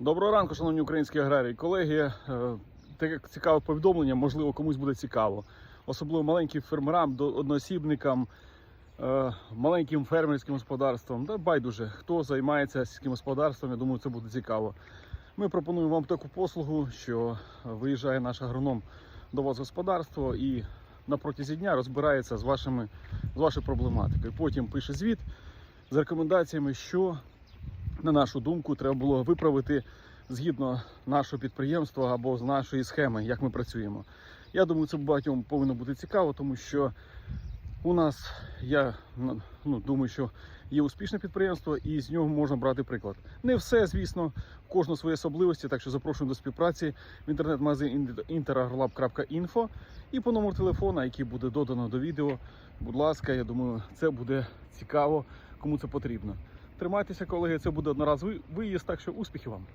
Доброго ранку, шановні українські аграрії. Колеги, таке цікаве повідомлення, можливо, комусь буде цікаво. Особливо маленьким фермерам, одноосібникам, е, маленьким фермерським господарствам. Да байдуже, хто займається сільським господарством, я думаю, це буде цікаво. Ми пропонуємо вам таку послугу, що виїжджає наш агроном до вас в господарство і на протязі дня розбирається з, вашими, з вашою проблематикою. Потім пише звіт з рекомендаціями, що на нашу думку, треба було виправити згідно нашого підприємства або з нашої схеми, як ми працюємо. Я думаю, це багатьом повинно бути цікаво, тому що у нас я ну, ну, думаю, що є успішне підприємство, і з нього можна брати приклад. Не все, звісно, в кожного свої особливості, так що запрошую до співпраці в інтернет-магазин interagrolab.info і по номеру телефона, який буде додано до відео. Будь ласка, я думаю, це буде цікаво, кому це потрібно. Тримайтеся, колеги, це буде одноразовий виїзд, так що успіхів вам!